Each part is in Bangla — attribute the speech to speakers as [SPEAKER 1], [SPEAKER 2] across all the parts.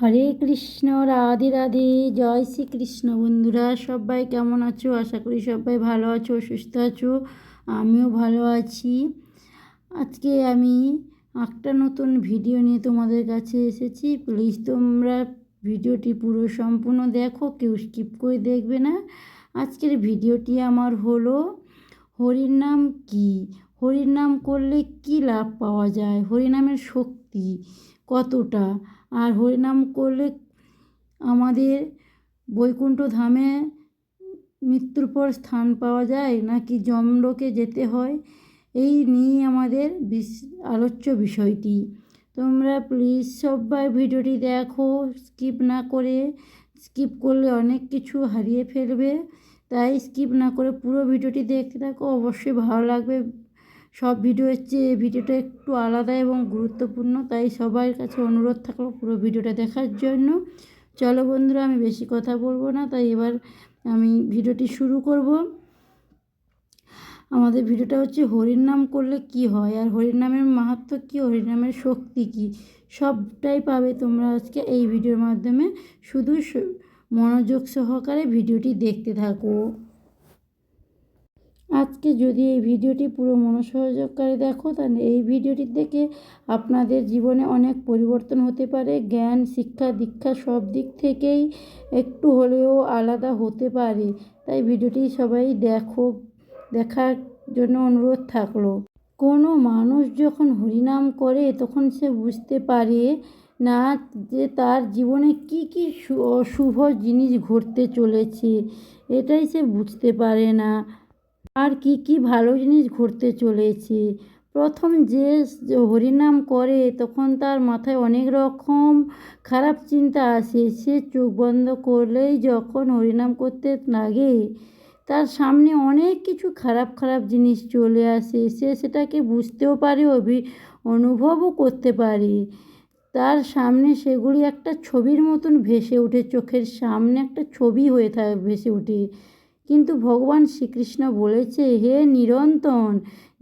[SPEAKER 1] হরে কৃষ্ণ, রাধে রাধে। জয় শ্রীকৃষ্ণ বন্ধুরা, সবাই কেমন আছো? আশা করি সবাই ভালো আছো, সুস্থ আছো। আমিও ভালো আছি। আজকে আমি একটা নতুন ভিডিও নিয়ে তোমাদের কাছে এসেছি। প্লিজ তোমরা ভিডিওটি পুরো সম্পূর্ণ দেখো, কেউ স্কিপ করে দেখবে না। আজকের ভিডিওটি আমার হলো, হরির নাম কী? হরির নাম করলে কী লাভ পাওয়া যায়? হরিনামের শক্তি কতটা? আর হরিনাম করলে আমাদের বৈকুণ্ঠ ধামে মৃত্যুর পর স্থান পাওয়া যায়? নাকি যমলোকে যেতে হয়? এই নিয়ে আমাদের বিশ, আলোচ্য বিষয়টি। তোমরা প্লিজ সবাই ভিডিওটি দেখো স্কিপ না করে স্কিপ করলে অনেক কিছু হারিয়ে ফেলবে। তাই স্কিপ না করে পুরো ভিডিওটি দেখতে থাকো। অবশ্যই ভালো লাগবে। সব ভিডিওর চেয়ে ভিডিওটা একটু আলাদা এবং গুরুত্বপূর্ণ, তাই সবার কাছে অনুরোধ থাকল পুরো ভিডিওটা দেখার জন্য। চলো বন্ধুরা, আমি বেশি কথা বলব না, তাই এবার আমি ভিডিওটি শুরু করব। আমাদের ভিডিওটা হচ্ছে হরির নাম করলে কি হয়, আর হরির নামের মাহাত্ম কী, হরির নামের শক্তি কী, সবটাই পাবে তোমরা আজকে এই ভিডিওর মাধ্যমে। শুধু মনোযোগ সহকারে ভিডিওটি দেখতে থাকো। আজকে যদি এই ভিডিওটি পুরো মনোসহযোগকারী দেখো, তাহলে এই ভিডিওটি দেখে আপনাদের জীবনে অনেক পরিবর্তন হতে পারে। জ্ঞান, শিক্ষা, দীক্ষা সব দিক থেকেই একটু হলেও আলাদা হতে পারে। তাই ভিডিওটি সবাই দেখো, দেখার জন্য অনুরোধ থাকল। কোনো মানুষ যখন হরিনাম করে, তখন সে বুঝতে পারে না যে তার জীবনে কি কি শুভ জিনিস ঘটতে চলেছে। এটাই সে বুঝতে পারে না। আর কি কি ভালো জিনিস ঘটতে চলেছে। প্রথম যে হরিনাম করে, তখন তার মাথায় অনেক রকম খারাপ চিন্তা আসে। সে চোখ বন্ধ করলেই যখন হরিনাম করতে লাগে, তার সামনে অনেক কিছু খারাপ খারাপ জিনিস চলে আসে। সে সেটাকে বুঝতেও পারে, অভি, অনুভবও করতে পারে। তার সামনে সেগুলি একটা ছবির মতন ভেসে ওঠে। চোখের সামনে একটা ছবি হয়ে থাকে ভেসে ওঠে। কিন্তু ভগবান শ্রীকৃষ্ণ বলেছে, হে নিরন্তন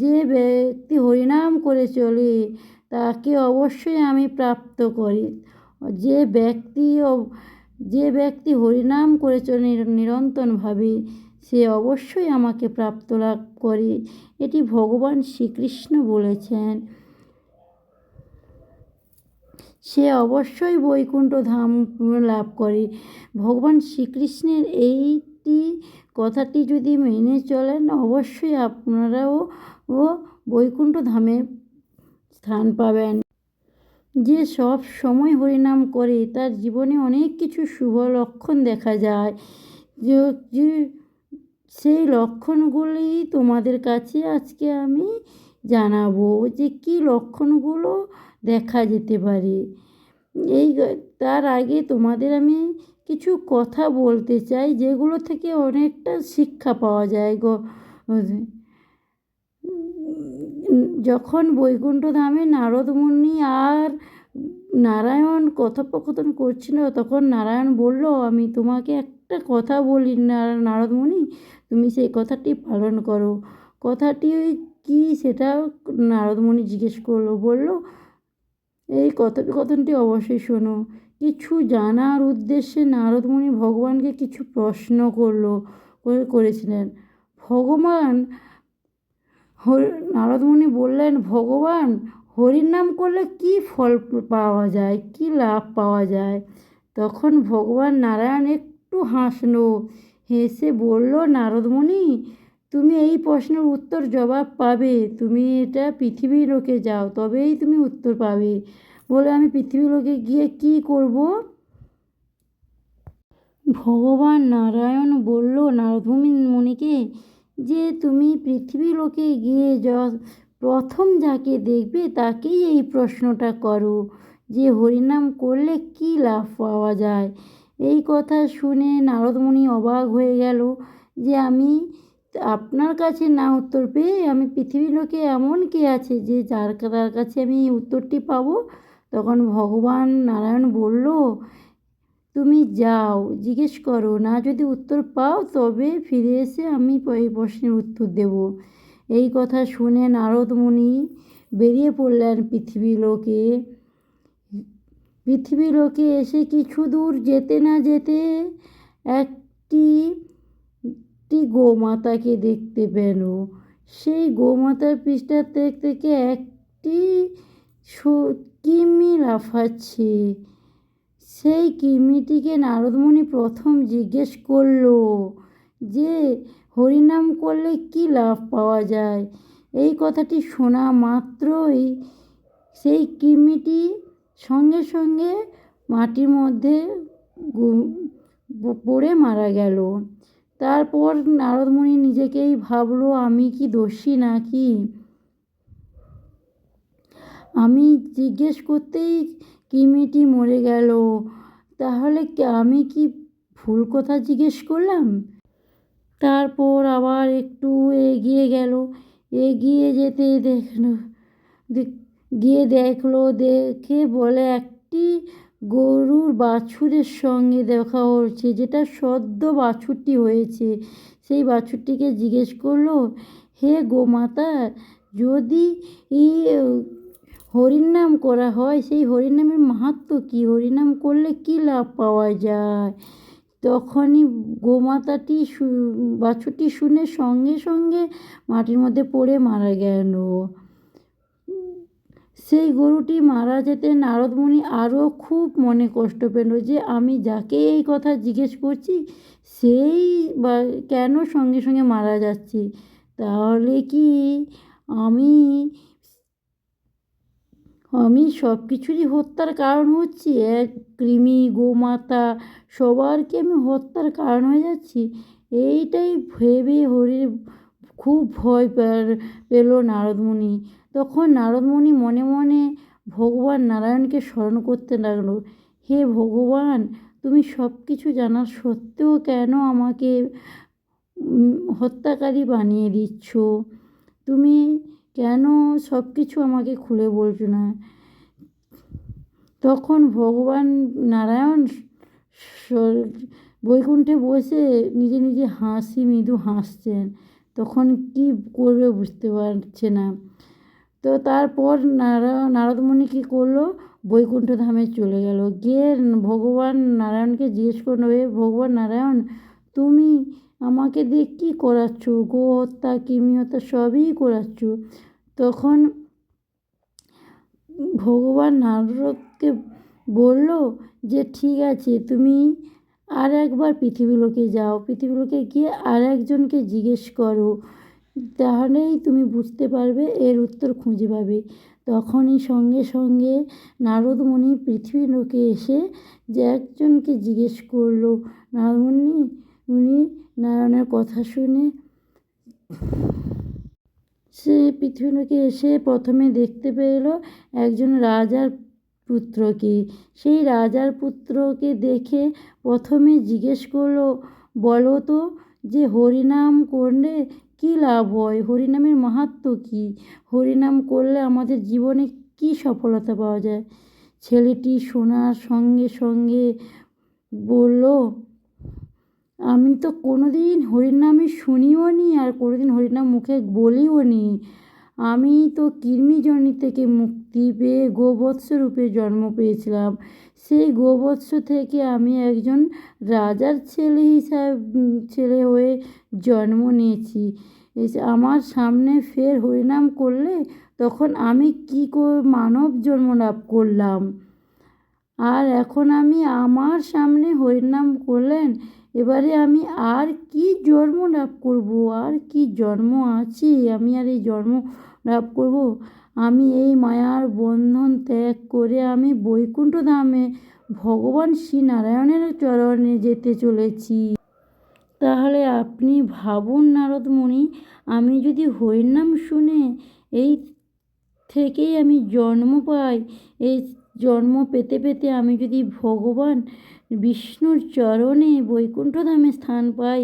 [SPEAKER 1] যে ব্যক্তি হরিনাম করে চলে, তাকে অবশ্যই আমি প্রাপ্ত করি। যে ব্যক্তি যে ব্যক্তি হরিনাম করে চলে নিরন্তনভাবে সে অবশ্যই আমাকে প্রাপ্ত লাভ করে। এটি ভগবান শ্রীকৃষ্ণ বলেছেন। সে অবশ্যই বৈকুণ্ঠ ধাম লাভ করে। ভগবান শ্রীকৃষ্ণের এইটি কথাটি যদি মেনে চলেন, অবশ্যই আপনারাও ও বৈকুণ্ঠ ধামে স্থান পাবেন। যে সব সময় হরিনাম করে, তার জীবনে অনেক কিছু শুভ লক্ষণ দেখা যায়। যে সেই লক্ষণগুলি তোমাদের কাছে আজকে আমি জানাব যে, কী লক্ষণগুলো দেখা যেতে পারে। এই তার আগে তোমাদের আমি কিছু কথা বলতে চাই যেগুলো থেকে অনেকটা শিক্ষা পাওয়া যায় গো। যখন বৈকুণ্ঠ ধামে নারদমুনি আর নারায়ণ কথোপকথন করছিল, তখন নারায়ণ বলল, আমি তোমাকে একটা কথা বলি নারদমুনি তুমি সেই কথাটি পালন করো। কথাটি কি সেটা নারদমণি জিজ্ঞেস করল, বলল, এই কথোপকথনটি অবশ্যই শোনো। কিছু জানার উদ্দেশ্যে নারদমণি ভগবানকে কিছু প্রশ্ন করল করেছিলেন। ভগবান নারদমণি বললেন, ভগবান, হরির নাম করলে কি ফল পাওয়া যায়? কি লাভ পাওয়া যায়? তখন ভগবান নারায়ণ একটু হাসলো, হেসে বলল, নারদমণি, তুমি এই প্রশ্নের উত্তর জবাব পাবে। তুমি এটা পৃথিবীর লোকে যাও, তবেই তুমি উত্তর পাবে। বলে আমি পৃথিবীর লোকে গিয়ে কি করব? ভগবান নারায়ণ বলল নারদভূমি মুনিকে, যে তুমি পৃথিবী লোকে গিয়ে য প্রথম যাকে দেখবে তাকেই এই প্রশ্নটা করো, যে হরিনাম করলে কি লাভ পাওয়া যায়? এই কথা শুনে নারদমণি অবাক হয়ে গেল, যে আমি আপনার কাছে না উত্তর পেয়ে আমি পৃথিবীর লোকে এমন কে আছে যে যার তার কাছে আমি উত্তরটি পাবো? তখন ভগবান নারায়ণ বলল, তুমি যাও, জিজ্ঞেস করো, না যদি উত্তর পাও তবে ফিরে এসে আমি এই প্রশ্নের উত্তর দেব। এই কথা শুনে নারদ মুনি বেরিয়ে পড়লেন পৃথিবী লোকে। পৃথিবী লোকে এসে কিছু দূর যেতে না যেতে একটি একটি গোমাতাকে দেখতে পেল। সেই গোমাতার পৃষ্ঠা থেকে একটি কিমি লাফাচ্ছে। সেই কিমিটিকে নারদমণি প্রথম জিজ্ঞেস করল, যে হরিনাম করলে কি লাভ পাওয়া যায়? এই কথাটি শোনা মাত্রই সেই কিমিটি সঙ্গে সঙ্গে মাটির মধ্যে পড়ে মারা গেল। তারপর নারদমণি নিজেকেই ভাবলো, আমি কি দোষী নাকি? আমি জিজ্ঞেস করতেই কিমিটি মরে গেল। তাহলে আমি কি ভুল কথা জিজ্ঞেস করলাম? তারপর আবার একটু এগিয়ে গেল। এগিয়ে যেতে দেখল, দেখ- গিয়ে দেখল, দেখে বলে, একটি গরুর বাছুরের সঙ্গে দেখা হচ্ছে, যেটা সদ্য বাছুরটি হয়েছে। সেই বাছুরটিকে জিজ্ঞেস করল, হে গোমাতা, যদি হরিনাম করা হয়, সেই হরিনামের মাহাত্ম্য কী? হরিনাম করলে কী লাভ পাওয়া যায়? তখনই গোমাতাটি বাছুরটি শুনে সঙ্গে সঙ্গে মাটির মধ্যে পড়ে মারা গেল। সেই গরুটি মারা যেতে নারদমণি আরও খুব মনে কষ্ট পেল যে, আমি যাকে এই কথা জিজ্ঞেস করছি, সেই বা কেন সঙ্গে সঙ্গে মারা যাচ্ছে? তাহলে কি আমি আমি সব কিছুরই হত্যার কারণ হচ্ছি। এক কৃমি, গোমাতা সবার কি আমি হত্যার কারণ হয়ে যাচ্ছি। এইটাই ভেবে হরির খুব ভয় পেল নারদমণি। তখন নারদমণি মনে মনে ভগবান নারায়ণকে স্মরণ করতে লাগল। হে ভগবান, তুমি সব কিছু জানার সত্ত্বেও কেন আমাকে হত্যাকারী বানিয়ে দিচ্ছ? তুমি কেন সব কিছু আমাকে খুলে বলছো না? তখন ভগবান নারায়ণ বৈকুণ্ঠে বসে নিজে নিজে হাসি, মৃদু হাসছেন। তখন কি করবে বুঝতে পারছে না। তো তারপর নারা, নারদমণি কী করল? বৈকুণ্ঠ ধামে চলে গেল। গিয়ে ভগবান নারায়ণকে জিজ্ঞেস করল, এ ভগবান নারায়ণ, তুমি আমাকে দিয়ে কী করাচ্ছ? গো হত্যা কৃমি হত্যা সবই করাচ্ছ। তখন ভগবান নারদকে বলল যে, ঠিক আছে, তুমি আর একবার পৃথিবীলোকে যাও। পৃথিবীলোকে গিয়ে আর একজনকে জিজ্ঞেস করো। তাহলেই তুমি বুঝতে পারবে, এর উত্তর খুঁজে পাবে। তখনই সঙ্গে সঙ্গে নারদমণি পৃথিবীলোকে এসে যে একজনকে জিজ্ঞেস করল। নারদমণি, উনি নারায়ণের কথা শুনে সে পৃথিবীলোকে এসে প্রথমে দেখতে পেল একজন রাজার পুত্রকে। সেই রাজার পুত্রকে দেখে প্রথমে জিজ্ঞেস করল, বলো তো যে হরিনাম করলে কী লাভ হয়? হরিনামের মাহাত্ম্য কী? হরিনাম করলে আমাদের জীবনে কী সফলতা পাওয়া যায়? ছেলেটি শোনার সঙ্গে সঙ্গে বলল আমি তো কোনো দিন হরিনামে শুনিও নি আর কোনো দিন হরিনাম মুখে বলিও নি। আমি তো কৃমিজনি থেকে মুক্তি পেয়ে গোবৎস রূপে জন্ম পেয়েছিলাম। সেই গোবৎস থেকে আমি একজন রাজার ছেলে হিসাব, ছেলে হয়ে জন্ম নিয়েছি। আমার সামনে ফের হরিনাম করলে তখন আমি কী করে মানব জন্ম লাভ করলাম। আর এখন আমি আমার সামনে হরিনাম করলেন এবারে আমি আর কি জন্ম লাভ করব? আর কি জন্ম আছে? আমি আর এই জন্ম লাভ করব? আমি এই মায়ার বন্ধন ত্যাগ করে আমি বৈকুণ্ঠ ধামে ভগবান শ্রী নারায়ণের চরণে যেতে চলেছি। তাহলে আপনি ভাবুন নারদমণি আমি যদি হরিনাম শুনে এই থেকেই আমি জন্ম পাই, এই জন্ম পেতে পেতে আমি যদি ভগবান বিষ্ণুর চরণে বৈকুণ্ঠ ধামে স্থান পাই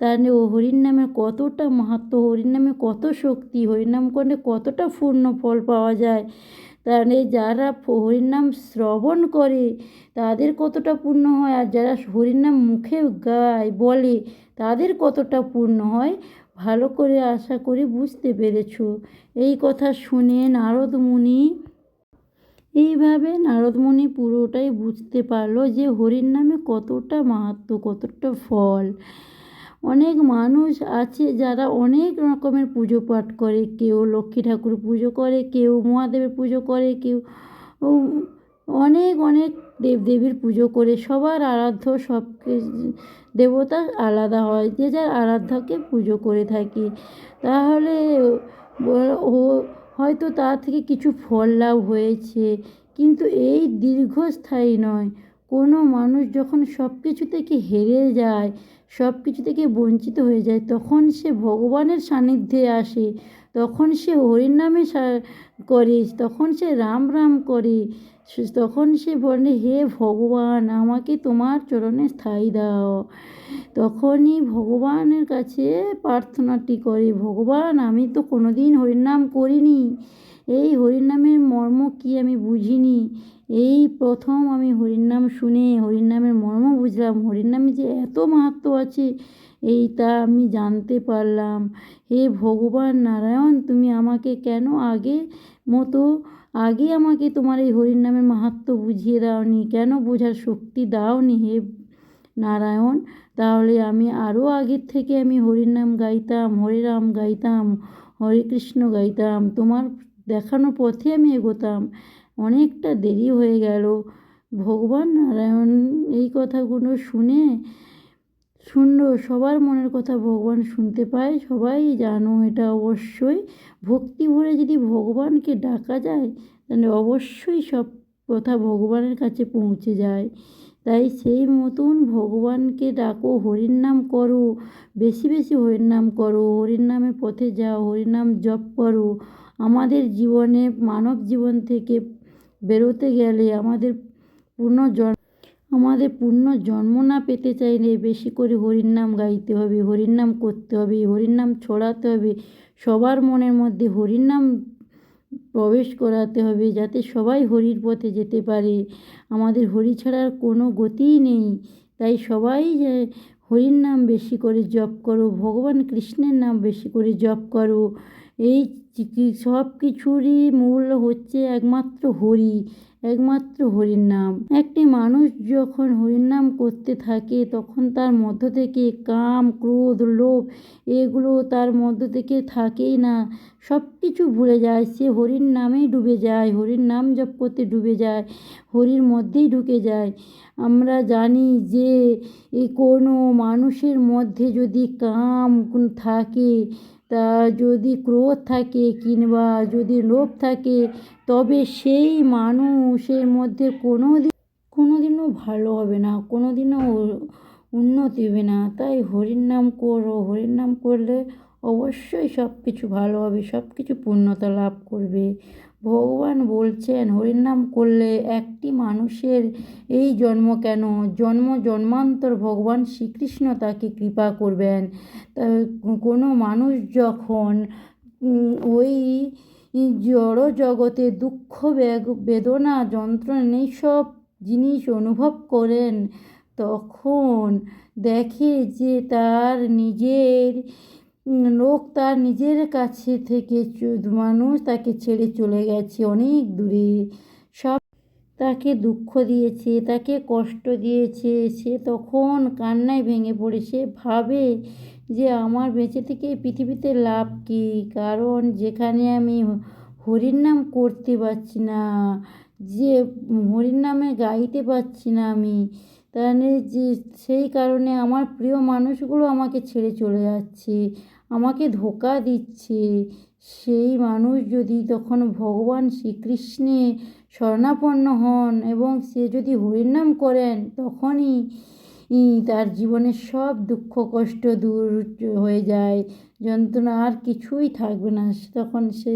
[SPEAKER 1] তাহলে ও হরির নামে কতটা মাহাত্ম্য হরির নামে কত শক্তি হরিনাম করলে কতটা পূর্ণ ফল পাওয়া যায় তাহলে যারা হরির নাম শ্রবণ করে, তাদের কতটা পূর্ণ হয়, আর যারা হরির নাম মুখে গায়, বলে, তাদের কতটা পূর্ণ হয়, ভালো করে আশা করি বুঝতে পেরেছ। এই কথা শুনে নারদ মুনি এইভাবে নারদমণি পুরোটাই বুঝতে পারল যে হরির নামে কতটা মাহাত্ম্য কতটা ফল। অনেক মানুষ আছে যারা অনেক রকমের পুজো পাঠ করে। কেউ লক্ষ্মী ঠাকুর পুজো করে, কেউ মহাদেবের পুজো করে, কেউ অনেক অনেক দেবদেবীর পুজো করে। সবার আরাধ্য সব দেবতা আলাদা হয়, যে যার আরাধ্যাকে পুজো করে থাকে। তাহলে ও হয়তো তা থেকে কিছু ফল লাভ হয়েছে, কিন্তু এই দীর্ঘস্থায়ী নয়। কোনো মানুষ যখন সব কিছু থেকে হেরে যায় সব কিছু থেকে বঞ্চিত হয়ে যায়, তখন সে ভগবানের সান্নিধ্যে আসে। তখন সে হরির নামে সা- করে, তখন সে রাম রাম করে তখন সে বলে, হে ভগবান, আমাকে তোমার চরণে স্থায়ী দাও। তখনই ভগবানের কাছে প্রার্থনাটি করে, ভগবান, আমি তো কোনোদিন হরিনাম করিনি। এই হরিনামের মর্ম কি আমি বুঝিনি? এই প্রথম আমি হরিনাম শুনে, হরিনামের মর্ম বুঝলাম। হরিনামে যে এত মাহাত্ম্য আছে, এইটা আমি জানতে পারলাম। হে ভগবান নারায়ণ, তুমি আমাকে কেন আগে মতো, আগে আমাকে তোমার এই হরিনামের মাহাত্ম্য বুঝিয়ে দাওনি? কেন বোঝার শক্তি দাওনি হে নারায়ণ? তাহলে আমি আরও আগের থেকে আমি হরির নাম গাইতাম হরিরাম গাইতাম, হরে কৃষ্ণ গাইতাম। তোমার দেখানো পথে আমি এগোতাম। অনেকটা দেরি হয়ে গেল। ভগবান নারায়ণ এই কথাগুলো শুনে শুনলো, সবার মনের কথা ভগবান শুনতে পায়। সবাই জানো এটা অবশ্যই। ভক্তি ভরে যদি ভগবানকে ডাকা যায়, তাহলে অবশ্যই সব কথা ভগবানের কাছে পৌঁছে যায়। তাই সেই মতন ভগবানকে ডাকো, হরির নাম করো, বেশি বেশি হরির নাম করো, হরির নামের পথে যাও, হরির নাম জপ করো। আমাদের জীবনে, মানব জীবন থেকে বেরোতে গেলে আমাদের পূর্ণ জন, আমাদের পূর্ণ জন্ম না পেতে চাইলে বেশি করে হরির নাম গাইতে হবে হরির নাম করতে হবে হরির নাম ছড়াতে হবে। সবার মনের মধ্যে হরির নাম প্রবেশ করাতে হবে যাতে সবাই হরির পথে যেতে পারে। আমাদের হরি ছাড়ার কোনো গতিই নেই। তাই সবাই যে হরির নাম বেশি করে জপ করো, ভগবান কৃষ্ণের নাম বেশি করে জপ করো। এই সব কিছুরই মূল হচ্ছে একমাত্র হরি, একমাত্র হরির নাম। একটি মানুষ যখন হরির নাম করতে থাকে, তখন তার মধ্য থেকে কাম, ক্রোধ, লোভ, এগুলো তার মধ্য থেকে থাকেই না। সব কিছু ভুলে যায়, সে হরির নামেই ডুবে যায়, হরির নাম জপ করতে ডুবে যায়, হরির মধ্যেই ঢুকে যায়। আমরা জানি যে কোনো মানুষের মধ্যে যদি কাম থাকে তা যদি ক্রোধ থাকে কিংবা যদি লোভ থাকে, তবে সেই মানুষের মধ্যে কোনো দিন কোনো দিনও ভালো হবে না কোনো দিনও উন্নতি হবে না। তাই হরির নাম করো, হরির নাম করলে অবশ্যই সব কিছু ভালো হবে সব কিছু পূর্ণতা লাভ করবে। ভগবান বলছেন হরিনাম করলে একটি মানুষের এই জন্ম কেন? জন্ম জন্মান্তর ভগবান শ্রীকৃষ্ণ তাকে কৃপা করবেন। কোনো মানুষ যখন ওই জড় জগতে দুঃখ বেদনা, যন্ত্রণা এইসব জিনিস অনুভব করেন, তখন দেখে যে তার নিজের লোক তার নিজের কাছে থেকে মানুষ তাকে ছেড়ে চলে গেছে অনেক দূরে। সব তাকে দুঃখ দিয়েছে, তাকে কষ্ট দিয়েছে। সে তখন কান্নায় ভেঙে পড়ে। সে ভাবে যে আমার বেঁচে থেকে পৃথিবীতে লাভ কী? কারণ যেখানে আমি হরির নাম করতে পারছি না, যে হরির নামে গাইতে পারছি না আমি, তাহলে যে সেই কারণে আমার প্রিয় মানুষগুলো আমাকে ছেড়ে চলে যাচ্ছে। আমাকে ধোকা দিচ্ছে। সেই মানুষ যদি তখন ভগবান শ্রীকৃষ্ণে শরণাপন্ন হন এবং সে যদি হরির নাম করেন, তখনই তার জীবনের সব দুঃখ, কষ্ট দূর হয়ে যায়। যন্ত্রণা আর কিছুই থাকবে না। তখন সে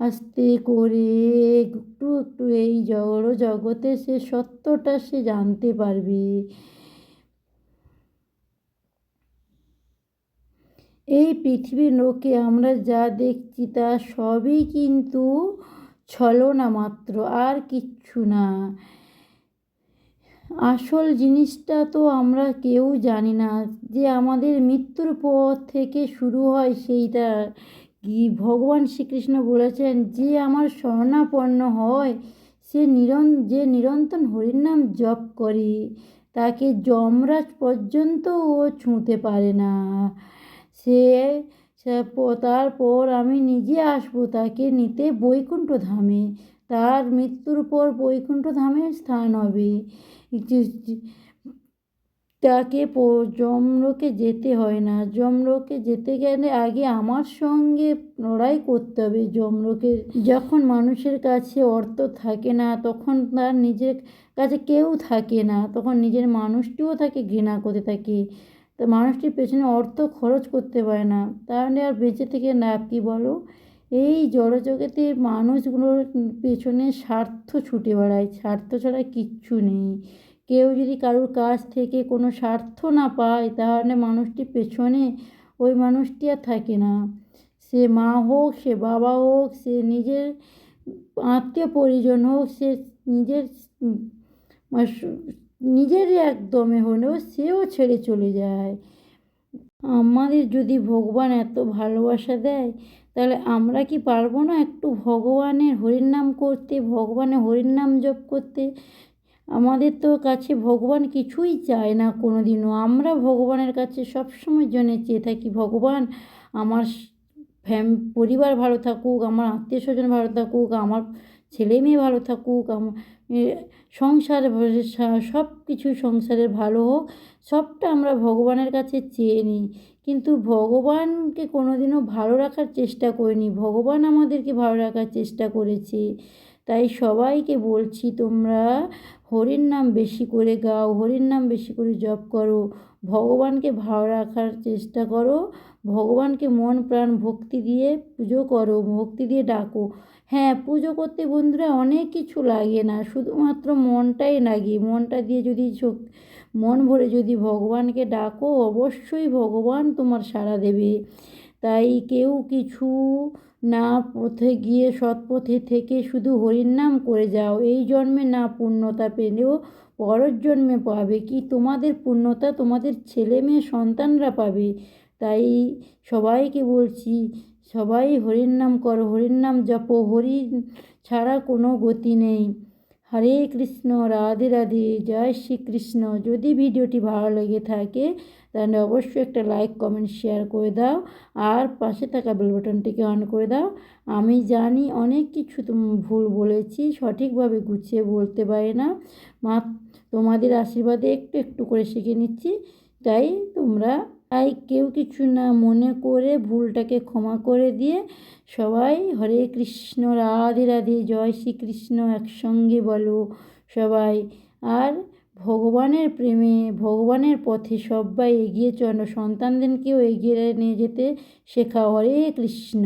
[SPEAKER 1] আস্তে করে একটু একটু এই জড় জগতে সে সত্যটা সে জানতে পারবে। এই পৃথিবীর লোকে আমরা যা দেখছি তা সবই কিন্তু ছলনা মাত্র, আর কিচ্ছু না। আসল জিনিসটা তো আমরা কেউ জানি না। যে আমাদের মৃত্যুর পর থেকে শুরু হয় সেইটা কি? ভগবান শ্রীকৃষ্ণ বলেছেন, যে আমার শরণাপন্ন হয়, সে নিরন, যে নিরন্তর হরিনাম জপ করে, তাকে যমরাজ পর্যন্ত ও ছুঁতে পারে না। সে তারপর আমি নিজে আসব তাকে নিতে বৈকুণ্ঠ ধামে তার মৃত্যুর পর বৈকুণ্ঠ ধামে স্থান হবে। তাকে যমলোকে যেতে হয় না। যমলোকে যেতে গেলে আগে আমার সঙ্গে লড়াই করতে হবে। যমলোকে যখন মানুষের কাছে অর্থ থাকে না, তখন তার নিজের কাছে কেউ থাকে না। তখন নিজের মানুষটিও তাকে ঘৃণা করতে থাকে। তো মানুষটির পেছনে অর্থ খরচ করতে পারে না। তাহলে আর বেঁচে থেকে লাভ কী বলো? এই জড়জগতে মানুষগুলোর পেছনে স্বার্থ ছুটে বেড়ায়। স্বার্থ ছাড়া কিচ্ছু নেই। কেউ যদি কারোর কাছ থেকে কোনো স্বার্থ না পায়, তাহলে মানুষটির পেছনে ওই মানুষটি আর থাকে না। সে মা হোক, সে বাবা হোক, সে নিজের আত্মীয় পরিজন হোক, সে নিজের নিজেরই একদমে হলেও সেও ছেড়ে চলে যায়। আমাদের যদি ভগবান এত ভালোবাসা দেয়, তাহলে আমরা কি পারব না একটু ভগবানের হরিনাম করতে ভগবানের হরিনাম জপ করতে? আমাদের তো কাছে ভগবান কিছুই চায় না কোনো দিনও আমরা ভগবানের কাছে সবসময় জন্য চেয়ে থাকি, ভগবান আমার ফ্যাম, পরিবার ভালো থাকুক, আমার আত্মীয় স্বজন ভালো থাকুক, আমার ছেলে মেয়ে ভালো থাকুক সংসার সব কিছু সংসারের ভালো হোক, সবটা আমরা ভগবানের কাছে চেয়ে নিই। কিন্তু ভগবানকে কোনো দিনও ভালো রাখার চেষ্টা করিনি। ভগবান আমাদেরকে ভালো রাখার চেষ্টা করেছে। তাই সবাইকে বলছি, তোমরা হরির নাম বেশি করে গাও, হরির নাম বেশি করে জপ করো। ভগবানকে ভালো রাখার চেষ্টা করো। ভগবানকে মন, প্রাণ, ভক্তি দিয়ে পুজো করো, ভক্তি দিয়ে ডাকো। হ্যাঁ পুজো করতে বন্ধুরা অনেক কিছু লাগে না। শুধুমাত্র মনটাই লাগে। মনটা দিয়ে যদি মন ভরে যদি ভগবানকে ডাকো, অবশ্যই ভগবান তোমার সাড়া দেবে। তাই কেউ কিছু না পথে গিয়ে সৎ পথে থেকে শুধু হরির নাম করে যাও। এই জন্মে না পূর্ণতা পেলেও পরের জন্মে পাবে। কি তোমাদের পূর্ণতা তোমাদের ছেলে মেয়ে সন্তানরা পাবে? তাই সবাইকে বলছি সবাই হরির নাম করো, হরির নাম জপো, হরি ছাড়া কোনো গতি নেই। হরে কৃষ্ণ, রাধে রাধে, জয় শ্রীকৃষ্ণ। যদি ভিডিওটি ভালো লেগে থাকে, তাহলে অবশ্যই একটা লাইক, কমেন্ট, শেয়ার করে দাও। আর পাশে থাকা বেল বাটনটিকে অন করে দাও। আমি জানি অনেক কিছু ভুল বলেছি, সঠিকভাবে গুছিয়ে বলতে পারি না। মা, তোমাদের আশীর্বাদে একটু একটু করে শিখে নিচ্ছি। তাই তোমরা তাই কেউ কিছু না মনে করে ভুলটাকে ক্ষমা করে দিয়ে সবাই হরে কৃষ্ণ, রাধে রাধে, জয় শ্রীকৃষ্ণ একসঙ্গে বলো সবাই। আর ভগবানের প্রেমে, ভগবানের পথে সবাই এগিয়ে চলো, সন্তানদেরকেও এগিয়ে নিয়ে যেতে শেখা হরে কৃষ্ণ।